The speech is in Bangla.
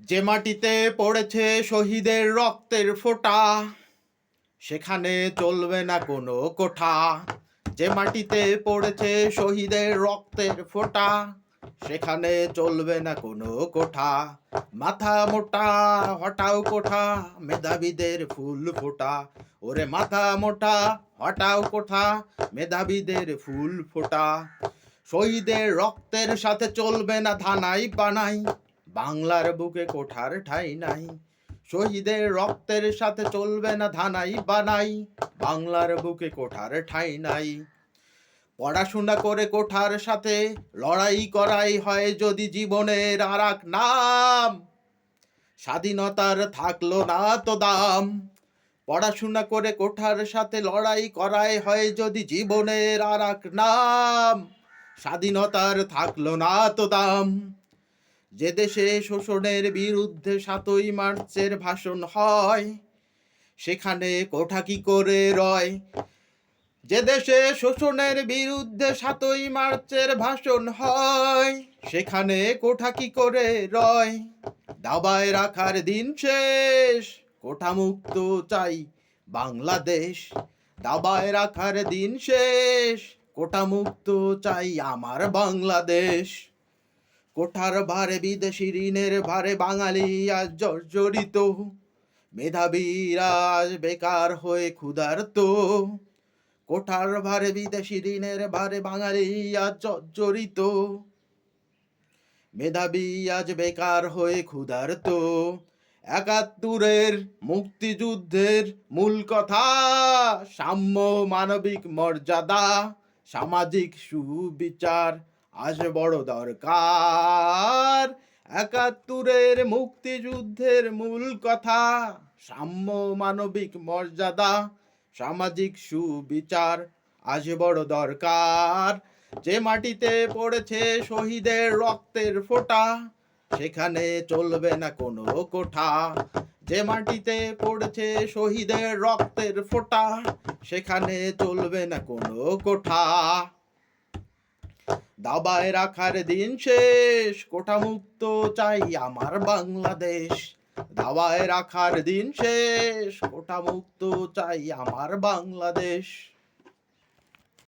যে মাটিতে পড়েছে শহীদের রক্তের ফোঁটা, সেখানে চলবে না কোনো কোঠা। যে মাটিতে পড়েছে শহীদের রক্তের ফোঁটা, সেখানে চলবে না কোনো কোঠা। মাথা মোটা, হটাও কোঠা, মেধাবীদের ফুল ফোটা। ওরে মাথা মোটা, হটাও কোঠা, মেধাবীদের ফুল ফোটা। শহীদের রক্তের সাথে চলবে না ধানাই বানাই বাংলার বুকে কোঠার ঠাই নাই। শহীদের রক্তের সাথে চলবে না ধানাই বানাই। বাংলার বুকে কোঠার ঠাই নাই। পড়াশোনা করে কোঠার সাথে লড়াই করাই হয় যদি জীবনের আর এক নাম। স্বাধীনতার থাকল না তো দাম। পড়াশোনা করে কোঠার সাথে লড়াই করাই হয় যদি জীবনের আর এক নাম। স্বাধীনতার থাকল না তো দাম। যে দেশে শোষণের বিরুদ্ধে সাতই মার্চের ভাষণ হয়, সেখানে কোঠা কি করে রয়? যে দেশে শোষণের বিরুদ্ধে সাতই মার্চের ভাষণ হয়, সেখানে কোঠা কি করে রয়? দাবায় রাখার দিন শেষ, কোঠা মুক্ত চাই বাংলাদেশ। দাবায় রাখার দিন শেষ, কোঠা মুক্ত চাই আমার বাংলাদেশ। কোঠার ভারে বিদেশি ঋণের ভারে বাঙালি আজ জর্জরিত। মেধাবীরা আজ বেকার হয়ে ক্ষুধার্ত। কোঠার ভারে বিদেশি ঋণের ভারে বাঙালি আজ জর্জরিত। মেধাবী আজ বেকার হয়ে ক্ষুধার্ত। একাত্তরের মুক্তিযুদ্ধের মূল কথা, সাম্য মানবিক মর্যাদা, সামাজিক সুবিচার আজ বড় দরকার। একাত্তরের মুক্তিযুদ্ধের মূল কথা, সাম্য মানবিক মর্যাদা, সামাজিক সুবিচার। আজ বড় দরকার। যে মাটিতে পড়েছে শহীদের রক্তের ফোঁটা, সেখানে চলবে না কোনো কোঠা। যে মাটিতে পড়েছে শহীদের রক্তের ফোঁটা, সেখানে চলবে না কোনো কোঠা। দাবায় রাখার দিন শেষ। কোটা মুক্ত চাই আমার বাংলাদেশ। দাবায় রাখার দিন শেষ। কোটা মুক্ত চাই আমার বাংলাদেশ।